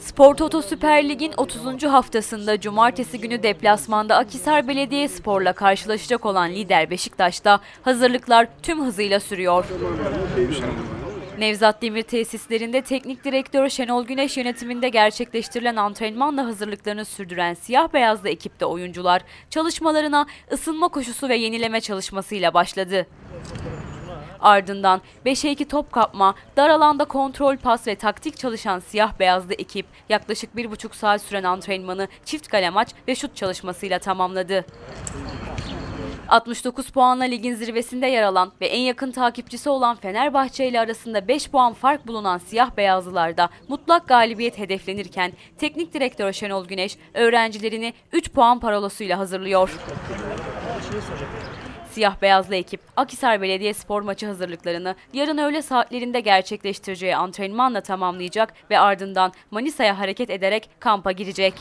Spor Toto Süper Lig'in 30. haftasında cumartesi günü deplasmanda Akhisar Belediyespor'la karşılaşacak olan lider Beşiktaş'ta hazırlıklar tüm hızıyla sürüyor. Nevzat Demir tesislerinde teknik direktör Şenol Güneş yönetiminde gerçekleştirilen antrenmanla hazırlıklarını sürdüren siyah beyazlı ekipte oyuncular çalışmalarına ısınma koşusu ve yenileme çalışmasıyla başladı. Ardından 5'e 2 top kapma, dar alanda kontrol pas ve taktik çalışan siyah beyazlı ekip yaklaşık bir buçuk saat süren antrenmanı çift kale maç ve şut çalışmasıyla tamamladı. 69 puanla ligin zirvesinde yer alan ve en yakın takipçisi olan Fenerbahçe ile arasında 5 puan fark bulunan siyah beyazlılarda mutlak galibiyet hedeflenirken teknik direktör Şenol Güneş öğrencilerini 3 puan parolasıyla hazırlıyor. Siyah beyazlı ekip Akhisar Belediyespor maçı hazırlıklarını yarın öğle saatlerinde gerçekleştireceği antrenmanla tamamlayacak ve ardından Manisa'ya hareket ederek kampa girecek.